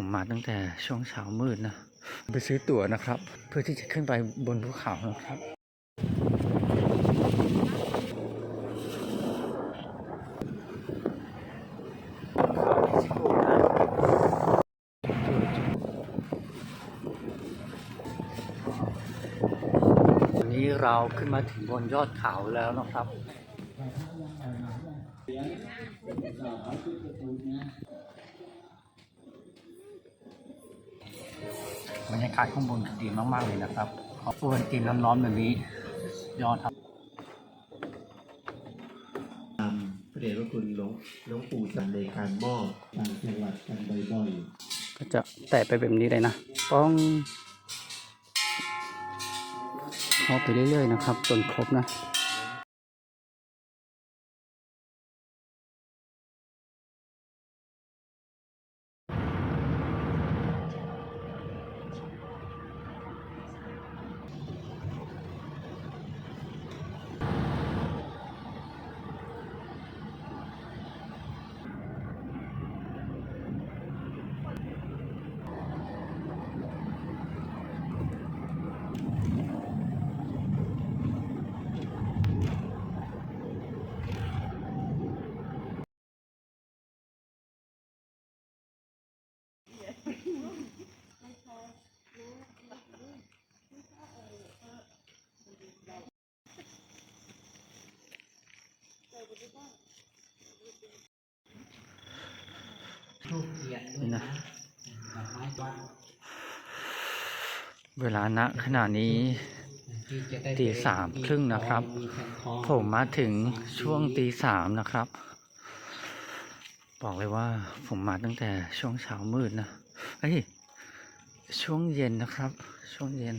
ผมมาตั้งแต่ช่วงเช้ามืดนะ ไปซื้อตั๋วนะครับ เพื่อที่จะขึ้นไปบนภูเขานะครับวันนี้เราขึ้นมาถึงบนยอดเขาแล้วนะครับ บรรยากาศข้างบนดีมาก ๆ เลยนะครับขอปูนกินร้อนๆแบบนี้ ยอดครับตามพระเดชพระคุณหลวงหลวงปู่สันในการมอบต่างจังหวัดกันบ่อยก็จะแตะไปแบบนี้เลยนะต้องเข้าไปเรื่อยๆนะครับจนครบนะ นี่นะ เวลาณขณะนี้ตีสามครึ่งนะครับ ผมมาถึงช่วงตีสามนะครับ บอกเลยว่าผมมาตั้งแต่ช่วงเช้ามืดนะเอ้ยช่วงเย็นนะครับ ช่วงเย็น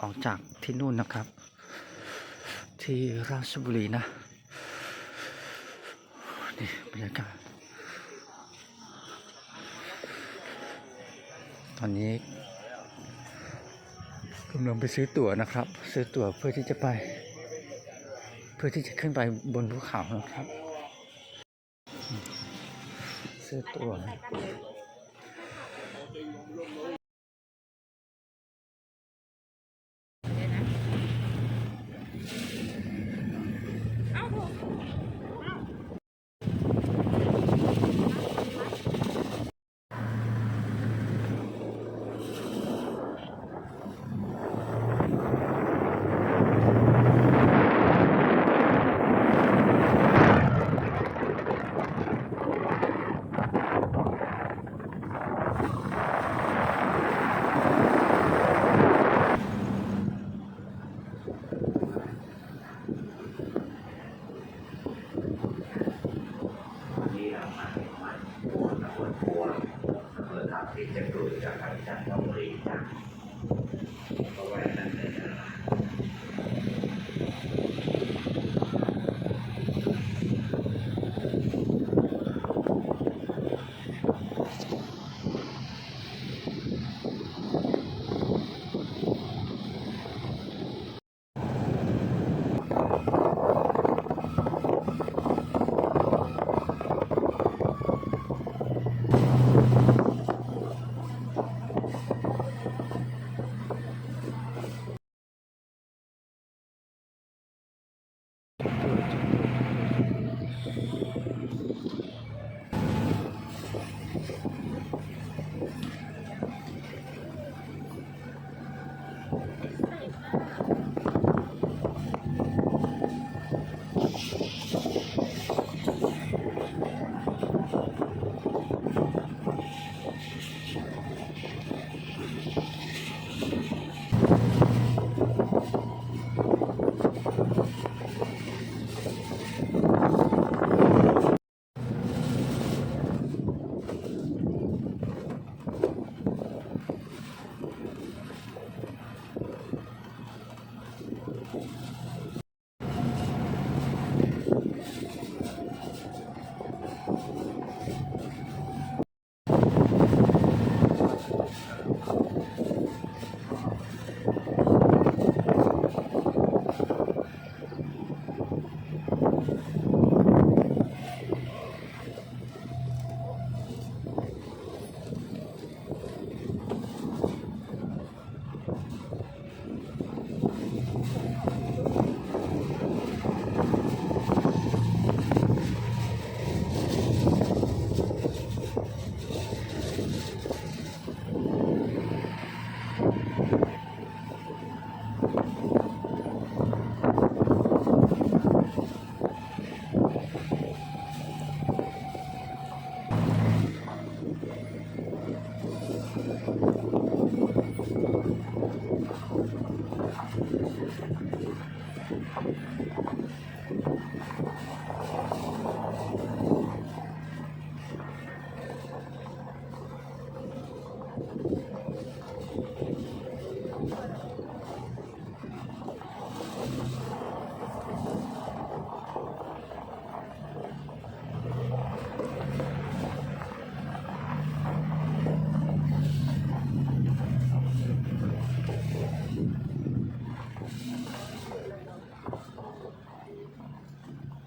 ออกจากที่นู่นนะครับ ที่ราชบุรีนะนี่บรรยากาศตอนนี้ กำลังไปซื้อตั๋วนะครับ ซื้อตั๋วเพื่อที่จะไป เพื่อที่จะขึ้นไปบนภูเขานะครับ ซื้อตั๋ว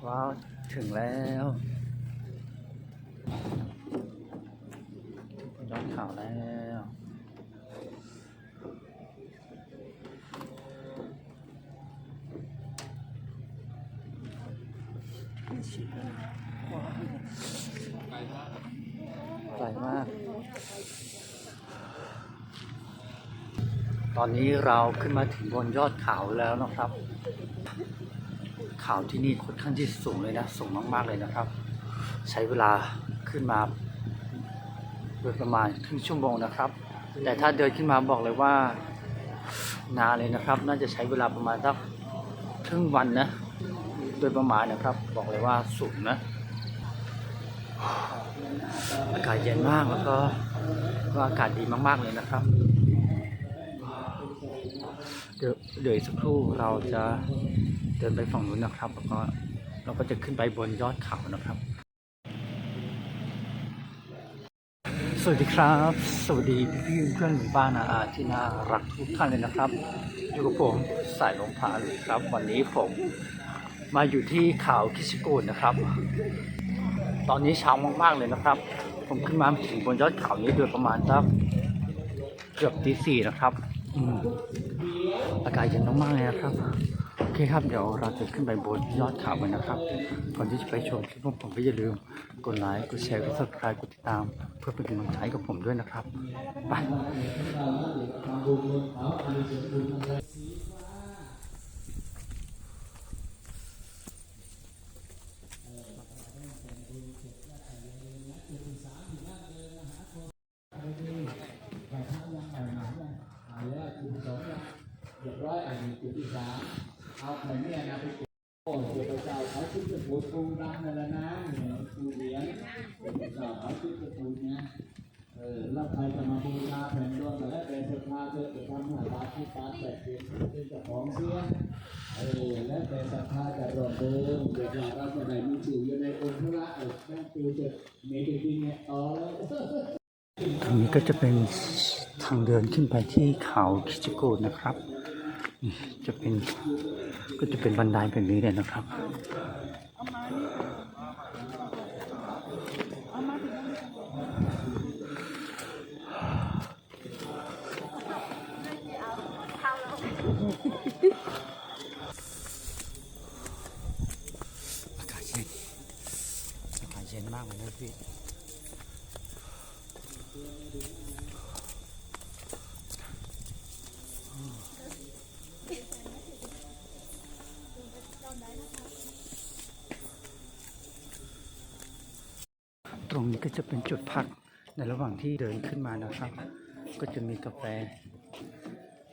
ว้าว ถึงแล้วยอดเขาแล้วไกลมาก ตอนนี้เราขึ้นมาถึงบนยอดเขาแล้วนะครับ ขาที่นี่ค่อนข้างที่สูงเลยนะ สูงมากๆเลยนะครับ ใช้เวลาขึ้นมาโดยประมาณครึ่งชั่วโมงนะครับ แต่ถ้าเดินขึ้นมาบอกเลยว่านานเลยนะครับ น่าจะใช้เวลาประมาณสักครึ่งวันนะ โดยประมาณนะครับ บอกเลยว่าสูงนะอากาศเย็นมากแล้วก็ก็อากาศดีมากๆเลยนะครับ เดี๋ยวเดี๋ยวอีกสักครู่เราจะ เดินไปฝั่งนู้นนะครับ แล้วก็เราก็จะขึ้นไปบนยอดเขานะครับ สวัสดีครับ สวัสดีพี่เพื่อนหมู่บ้านอาที่น่ารักทุกท่านเลยนะครับอยู่กับผมสายลมพาเลยครับ วันนี้ผมมาอยู่ที่เขาคิชิกูดนะครับ ตอนนี้เช้ามากๆเลยนะครับ ผมขึ้นมาถึงบนยอดเขานี้โดยประมาณสักเกือบตีสี่นะครับอากาศเย็นมากๆเลยนะครับ เคครับ เดี๋ยวเราจะขึ้นไปบนยอดเขากันนะครับ ก่อนที่จะไปชมคลิปของผมก็อย่าลืม กดไลค์ กดแชร์ กด subscribe กดติดตาม เพื่อเป็นกำลังใจกับผมด้วยนะครับ ไป เรียบร้อยอันนี้จุดที่สาม เอาไปเนี่ยนะไปเก็บโอ้เจ้าเจ้าเขาชุดจะปูปูรังนั่นแหละนะเนี่ยปูเหรียญเป็นเจ้าเขาชุดจะปูเนี่ยเออแล้วใครจะมาบูชาแผ่นดวงแต่ละแต่ศรัทธาเธอจะทำหาบาตรที่ตาแปดเป็นเป็นเจ้าของเสียเออและแต่ศรัทธาจะรวมเดิมเดี๋ยวเราจะได้มีชื่ออยู่ในองค์พระเออแม่ปูจะมีจริงเนี่ยต่อแล้วตรงนี้ก็จะเป็นทางเดินขึ้นไปที่เขาคิจิโกะนะครับ จะเป็น ก็จะเป็นบันไดแบบนี้เลยนะครับอากาศเย็นอากาศเย็นมากเลยนะพี่ ตรงนี้ ก็จะเป็นจุดพักในระหว่างที่เดินขึ้นมานะครับ ก็จะมีกาแฟ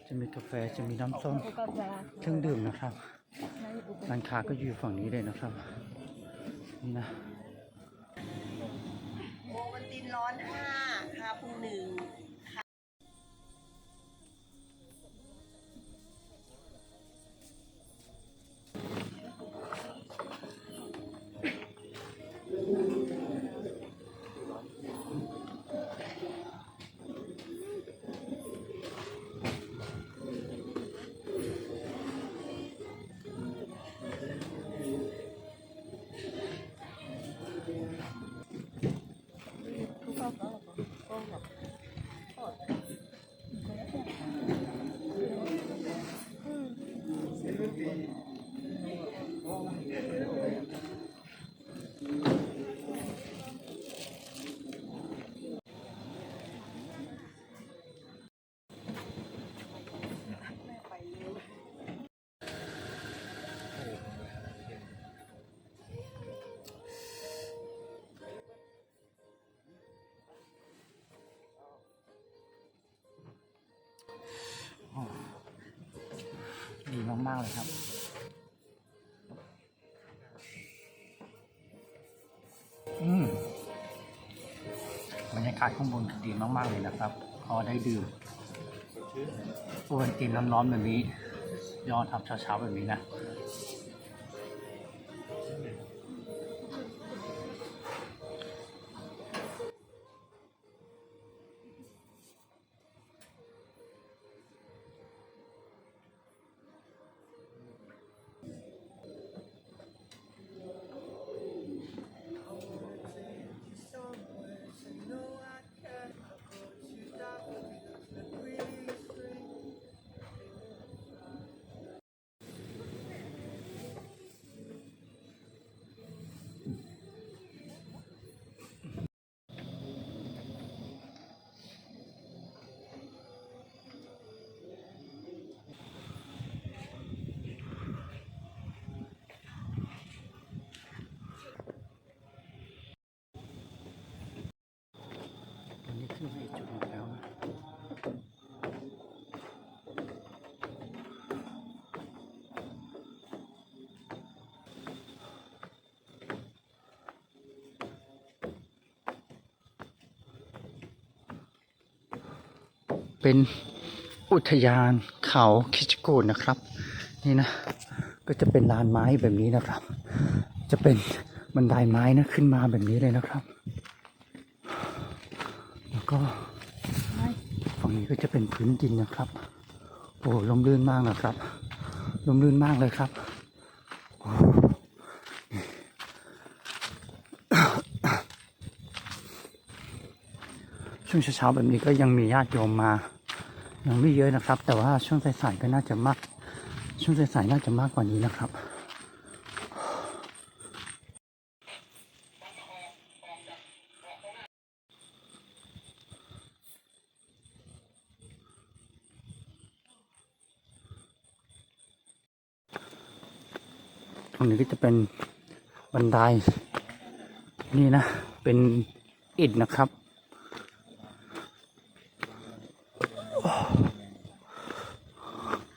จะมีกาแฟจะมีน้ำส้มเครื่องดื่มนะครับร้านค้าก็อยู่ฝั่งนี้เลยนะครับนี่นะ มากเลยครับ อืมบรรยากาศข้างบนดีมากๆเลยนะครับ พอได้ดื่มอวนตินร้อนๆแบบนี้ ยอดทับเช้าๆแบบนี้นะ อันนี้ขึ้นไปอีกจุดหนึงแล้วนะเป็นอุทยานเขาคิชกูดนะครับ นี่นะก็จะเป็นลานไม้แบบนี้นะครับ จะเป็นบันไดไม้นะขึ้นมาแบบนี้เลยนะครับ ก็ฝั่งนี้ก็จะเป็นพื้นดินนะครับ โอ้ลมลื่นมากนะครับลมลื่นมากเลยครับช่วงเช้าๆแบบนี้ก็ยังมีญาติโยมมายังไม่เยอะนะครับ แต่ว่าช่วงสายๆก็น่าจะมาก ช่วงสายๆน่าจะมากกว่านี้นะครับ งนี้ก็จะเป็นบันไดนี่นะ เป็นอิฐนะครับ เพร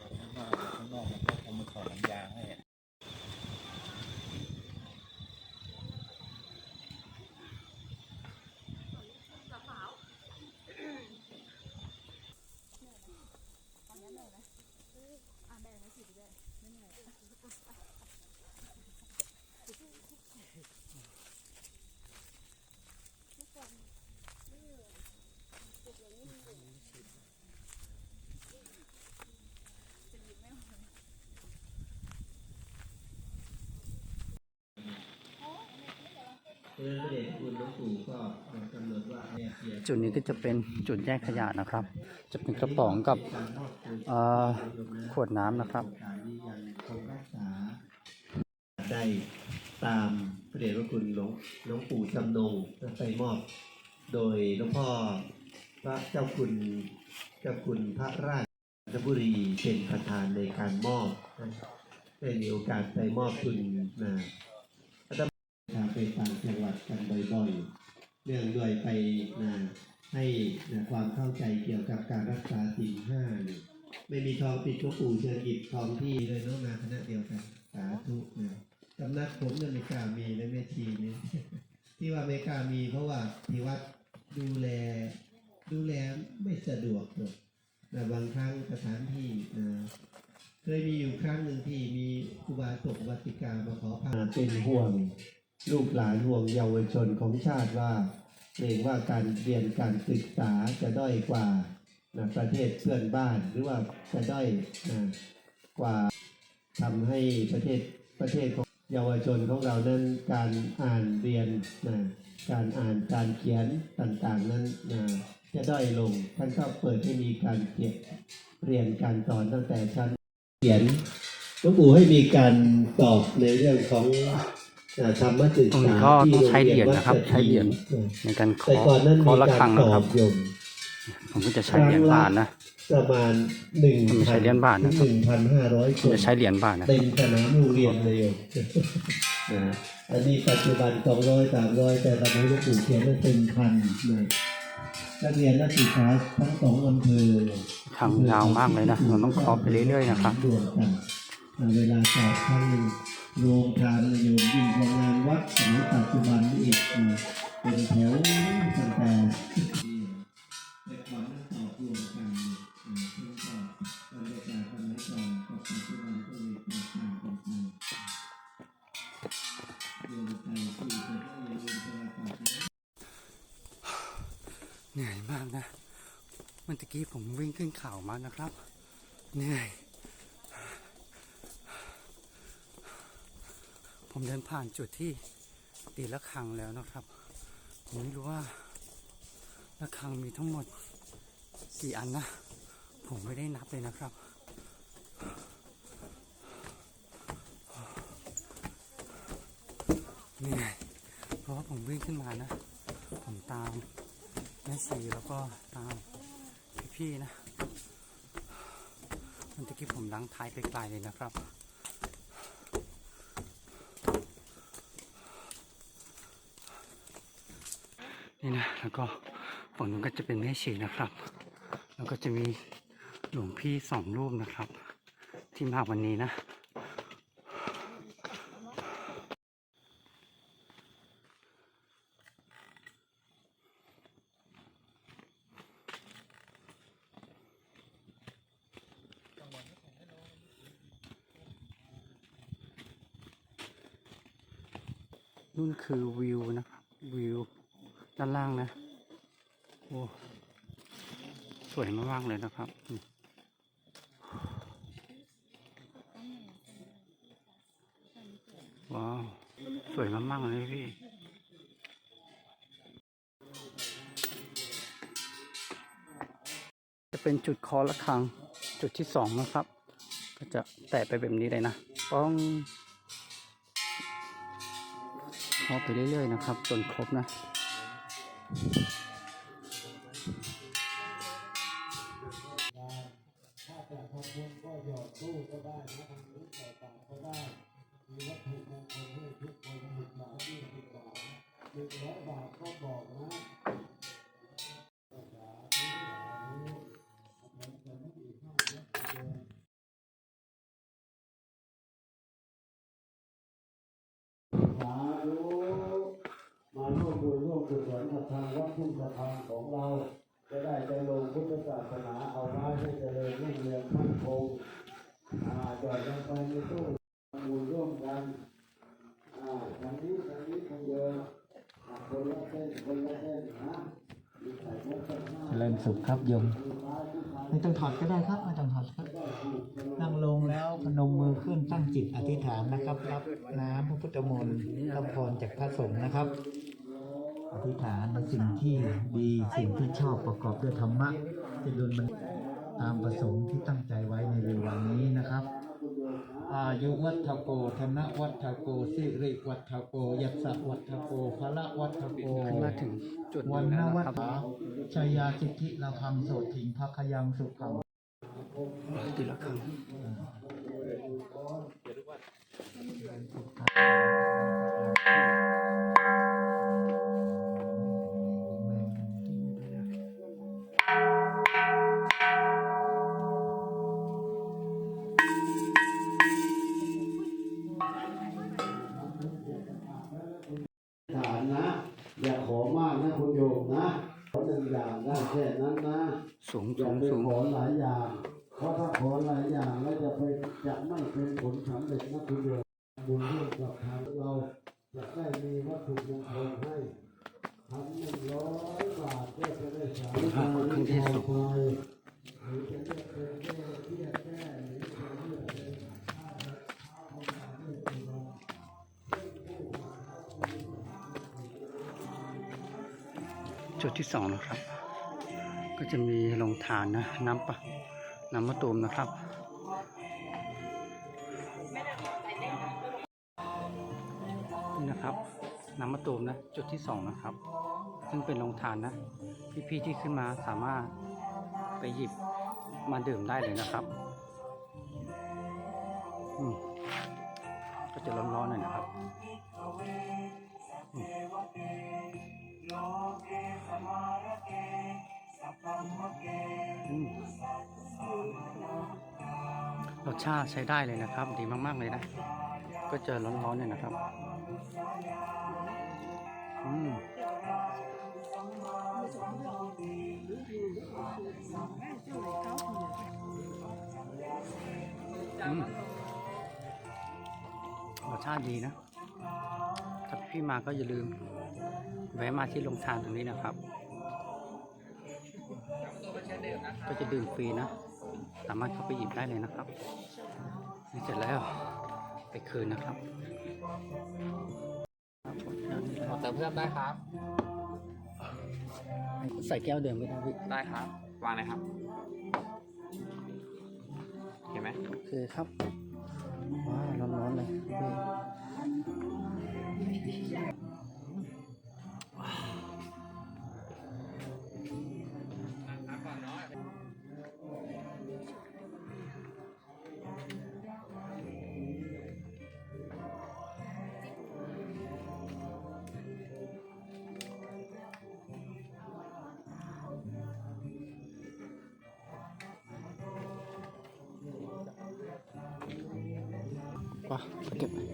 าะฉะนั้นพระเดชพระคุณหลวงปู่ก็กำหนดว่าเนี่ยเสีย จุดนี้ก็จะเป็นจุดแยกขยะนะครับ จะเป็นกระป๋องกับการมอบโครงเอ่อขวดน้ำนะครับการนี้ยังคงรักษาได้ตามพระเดชพระคุณหลวงหลวงปู่จำนงไปมอบ โดยหลวงพ่อพระเจ้าคุณเจ้าคุณพระราชบุรีเป็นประธานในการมอบนะได้มีโอกาสไปมอบทุนนะอาตมา ไปต่างจังหวัดกันบ่อยๆ เนื่องด้วยไปนะให้นะความเข้าใจเกี่ยวกับการรักษาสิ่งห้าเนี่ยไม่มีทองติดหลวงปู่เชิญหยิบทองที่เลยน้องนาคณะเดียวกันสาธุนะสำนักผมเนี่ยไม่กล้ามีนะแม่ชีนี่ที่ว่าไม่กล้ามีเพราะว่าที่วัดดูแล ดูแลไม่สะดวกหรอกนะบางครั้งสถานที่นะเคยมีอยู่ครั้งหนึ่งที่มีครูบาตกวัติกามาขอพาเป็นห่วง ลูกหลานห่วงเยาวชนของชาติว่าเกรงว่าการเรียนการศึกษาจะด้อยกว่านะประเทศเพื่อนบ้านหรือว่าจะด้อยนะกว่าทำให้ประเทศประเทศของเยาวชนของเรานั้นการอ่านเรียนนะการอ่านการเขียนต่างๆนั้นนะจะด้อยลงท่านก็เปิดให้มีการเขียนเรียนการสอนตั้งแต่ชั้นเขียนหลวงปู่ให้มีการตอบในเรื่องของ ธรรมศึกตรงนี้ษาก็ที่ต้องใช้โงเหรียญนะครับวัดใช้เหรียญอ่าในการขอแต่ก่อนนั้นขอมีระกาฆัรงตนะอครับบโยมผมก็จะใช้เหรียญบาทนะประมาณหนึ่งไม่ใช่เหรียญบาทถึนะงครัหบนึ่งพันห้าร้อยคผมนจะใช้เหรียญบาทนะคเต็รับมสนามโรงเรียนเลยโยมนะอันนี้ปัจจุบันสองร้อยสามร้อยแต่สมัยหลวงปู่เขียนนั้นเป็นพันนะนักเรียนนักศึกษาทั้งสองอำเภอทางยาวมากเลยนะเราต้องขอไปเรื่อยๆนะครับรวมกันอ่าเวลาสอบครั้งหนึ่ง โรงทานนิยมยิ่งกว่างานวัดสมัยปัจจุบันนี่อีกเป็นแถวตั้งแต่แต่ก่อนนั้นต่อรวมกันอ่าซึ่งก็บรรยากาศสมัยก่อนกับปัจจุบันก็มีแตกต่างกันไปโยมใจที่จะได้โทรศัพท์นะเหนื่อยมากนะ เมื่อตะกี้ผมวิ่งขึ้นเขามานะครับ เหนื่อย ผมเดินผ่านจุดที่ตีละครังแล้วนะครับ ผมไม่รู้ว่าละครังมีทั้งหมดกี่อันนะ ผมไม่ได้นับเลยนะครับเหนื่อยเพราะว่าผมวิ่งขึ้นมานะ ผมตามแม่ชีแล้วก็ตามพี่ๆนะมันตะกี้ผมล้างท้ายไกลๆเลยนะครับ นี่นะแล้วก็ฝั่งนู้นก็จะเป็นแม่ชีนะครับ แล้วก็จะมีหลวงพี่สองรูปนะครับ ที่มาวันนี้นะ นู่นคือวิวนะครับ วิวด้านล่างนะ โอ้สวยมากๆเลยนะครับว้าว สวยมากๆเลยพี่จะเป็นจุดคอละครังจุดที่สองนะครับ ก็จะแตะไปแบบนี้เลยนะป้องเคาะไปเรื่อยๆนะครับ จนครบนะ หนึ่งร้อยบาทก็บอกนะสาธุมาร่วมบุญร่วมกุศลกับทางวัดทุ่งสะพานของเรา จะได้เจริญพุทธศาสนาเอาไว้ให้เจริญรุ่งเรืองมั่นคงอาจอดลงไปในตู้บุญร่วมกัน เจริญสุขครับโยมไม่ต้องถอดก็ได้ครับไม่ต้องถอดครับ นั่งลงแล้วพนมมือขึ้นตั้งจิตอธิษฐานนะครับรับน้ำพระพุทธมนต์รับพรจากพระสงฆ์นะครับ อธิษฐานในสิ่งที่ดีสิ่งที่ชอบประกอบด้วยธรรมะจะดลมันตามประสงค์ที่ตั้งใจไว้ในเร็ววันนี้นะครับ อายุวัฒโก ธนวัฒโก สิริวัฒโก ยัสสะวัฒโกพละวัฒโกขึ้นมาถึงจุดวันนี้นแล้ววันะฏครับฐาชยาสิทธิละพังโสถิงภคยังสุขังตีละครั้งฐ ที่สองนะครับ ก็จะมีโรงทานนะน้ำปะน้ำมะตูมนะครับนี่นะครับน้ำมะตูมนะจุดที่สองนะครับ ซึ่งเป็นโรงทานนะพี่ๆที่ขึ้นมาสามารถไปหยิบมาดื่มได้เลยนะครับอืมก็จะร้อนๆหน่อยนะครับ รสชาติใช้ได้เลยนะครับ ดีมากๆเลยนะ ก็เจอร้อนๆเนี่ยนะครับอืมอืมรสชาติดีนะ ถ้าพี่มาก็อย่าลืม แวะมาที่โรงทานตรงนี้นะครับ ก็จะดื่มฟรีนะ สามารถเข้าไปหยิบได้เลยนะครับนี่เสร็จแล้วไปคืนนะครับครับผมขอเติมเพิ่มได้ครับ ใส่แก้วเดิมไม่ได้พี่ได้ครับ วางเลยครับเห็นไหมโอเคครับว้าวร้อนๆเลยพี่ ว้าเก็บ